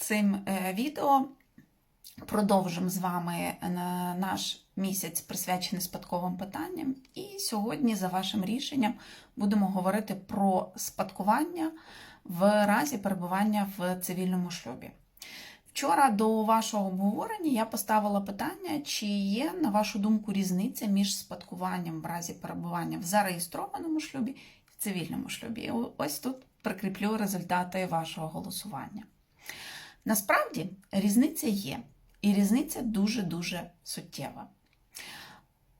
цим е, відео продовжимо з вами е, наш місяць присвячений спадковим питанням. І сьогодні, за вашим рішенням, будемо говорити про спадкування в разі перебування в цивільному шлюбі. Вчора до вашого обговорення я поставила питання, чи є, на вашу думку, різниця між спадкуванням в разі перебування в зареєстрованому шлюбі і в цивільному шлюбі. Ось тут прикріплю результати вашого голосування. Насправді різниця є, і різниця дуже-дуже суттєва.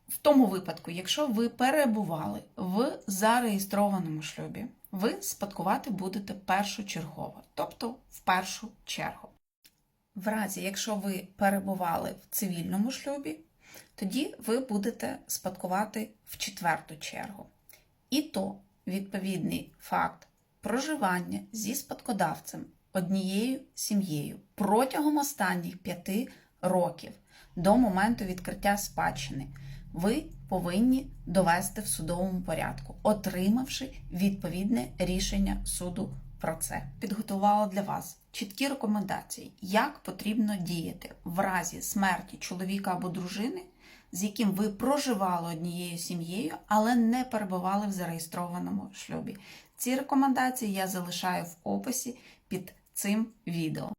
В тому випадку, якщо ви перебували в зареєстрованому шлюбі, ви спадкувати будете першочергово, тобто в першу чергу. В разі, якщо ви перебували в цивільному шлюбі, тоді ви будете спадкувати в четверту чергу. І то відповідний факт проживання зі спадкодавцем однією сім'єю протягом останніх п'яти років до моменту відкриття спадщини ви повинні довести в судовому порядку, отримавши відповідне рішення суду про це. Підготувала для вас чіткі рекомендації, як потрібно діяти в разі смерті чоловіка або дружини, з яким ви проживали однією сім'єю, але не перебували в зареєстрованому шлюбі. Ці рекомендації я залишаю в описі під цим відео.